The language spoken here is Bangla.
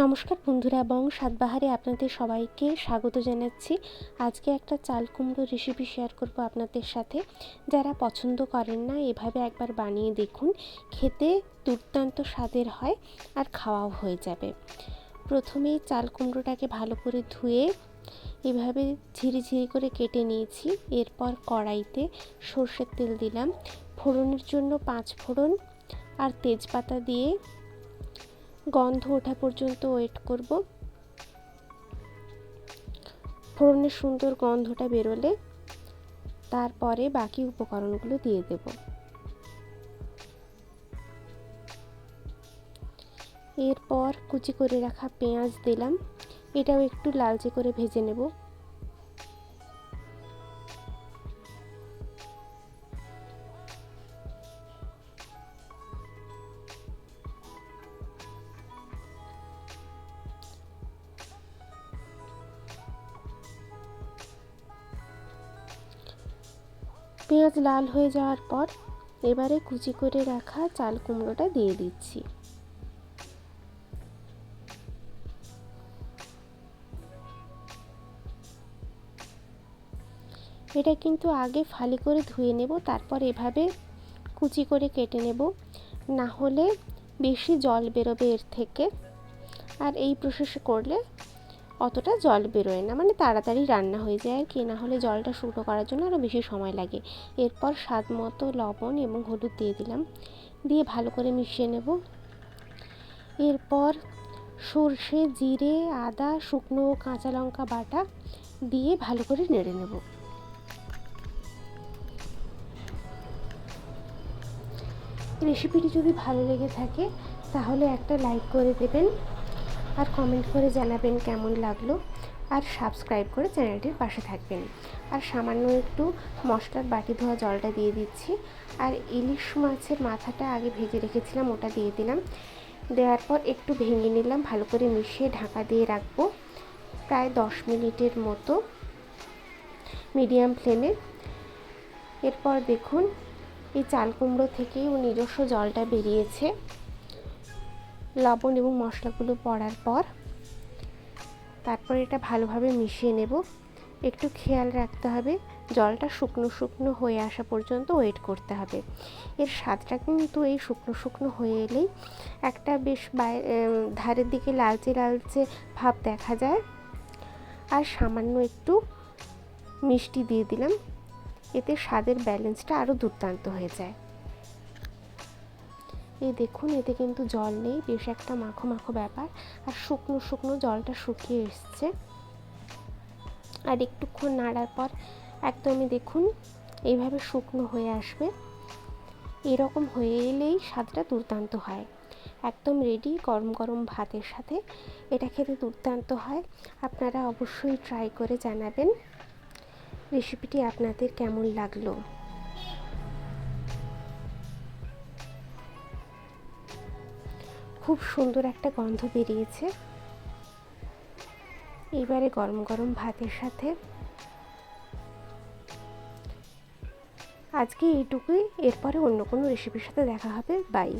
নমস্কার বন্ধুরা বং সাতবাহারে আপনাদের সবাইকে স্বাগত জানাচ্ছি। আজকে একটা চাল কুমড়ো রেসিপি শেয়ার করব আপনাদের সাথে। যারা পছন্দ করেন না, এভাবে একবার বানিয়ে দেখুন। খেতে দুর্দান্ত স্বাদের হয় আর খাওয়াও হয়ে যাবে। প্রথমেই চাল কুমড়োটাকে ভালো করে ধুয়ে এভাবে ঝিরি ঝিরি করে কেটে নিয়েছি। এরপর কড়াইতে সর্ষের তেল দিলাম। ফোড়নের জন্য পাঁচ ফোড়ন আর তেজপাতা দিয়ে গন্ধ ওঠা পর্যন্ত ওয়েট করব। ফোড়নের সুন্দর গন্ধটা বেরোলে তারপরে বাকি উপকরণগুলো দিয়ে দেব। এরপর কুচি করে রাখা পেঁয়াজ দিলাম। এটাও একটু লালচে করে ভেজে নেব। পেঁয়াজ লাল হয়ে যাওয়ার পর এবারে কুচি করে রাখা চাল কুমড়োটা দিয়ে দিচ্ছি। এটা কিন্তু আগে ফালি করে ধুয়ে নেব, তারপর এভাবে কুচি করে কেটে নেব। না হলে বেশি জল বেরোবে এর থেকে। আর এই প্রসেসে করলে অতটা জল বেরোয় না। মানে তাড়াতাড়ি রান্না হয়ে যায় আর কি, না হলে জলটা শুকনো করার জন্য আরও বেশি সময় লাগে। এরপর স্বাদ মতো লবণ এবং হলুদ দিয়ে দিলাম। দিয়ে ভালো করে মিশিয়ে নেব। এরপর সর্ষে, জিরে, আদা, শুকনো কাঁচা লঙ্কা বাটা দিয়ে ভালো করে নেড়ে নেব। রেসিপিটি যদি ভালো লেগে থাকে, তাহলে একটা লাইক করে দেবেন। আর কমেন্ট করে জানাবেন কেমন লাগল। আর সাবস্ক্রাইব করে চ্যানেলটির পাশে থাকবেন। আর সামান্য একটু মশলার বাটি ধোয়া জলটা দিয়ে দিচ্ছি। আর ইলিশ মাছের মাথাটা আগে ভেজে রেখেছিলাম, ওটা দিয়ে দিলাম। দেওয়ার পর একটু ভেঙে নিলাম, ভালো করে মিশিয়ে ঢাকা দিয়ে রাখব। প্রায় দশ মিনিটের মতো মিডিয়াম ফ্লেমে এরপর দেখুন, এই চাল কুমড়ো থেকেই ও নিজস্ব জলটা বেরিয়েছে। লবণ এবং মশলাগুলো পড়ার পর তারপর এটা ভালোভাবে মিশিয়ে নেব। একটু খেয়াল রাখতে হবে, জলটা শুকনো শুকনো হয়ে আসা পর্যন্ত ওয়েট করতে হবে। এর স্বাদটা কিন্তু এই শুকনো শুকনো হয়ে এলেই একটা বেশ ধারের দিকে লালচে লালচে ভাব দেখা যায়। আর সামান্য একটু মিষ্টি দিয়ে দিলাম, এতে স্বাদের ব্যালেন্সটা আরও দুর্দান্ত হয়ে যায়। এই দেখুন, এতে কিন্তু জল নেই, বেশ একটা মাখো মাখো ব্যাপার। আর শুকনো শুকনো জলটা শুকিয়ে এসছে। আর একটুক্ষণ নাড়ার পর একদমই দেখুন, এইভাবে শুকনো হয়ে আসবে। এরকম হয়ে এলেই স্বাদটা দুর্দান্ত হয়। একদম রেডি গরম গরম ভাতের সাথে এটা খেতে দুর্দান্ত হয়। আপনারা অবশ্যই ট্রাই করে জানাবেন। রেসিপিটি আপনাদের কেমন লাগল? খুব সুন্দর একটা গন্ধ বেরিয়েছে। এবারে গরম গরম ভাতের সাথে। আজকে এইটুকুই, এরপরে অন্য কোনো রেসিপির সাথে দেখা হবে। বাই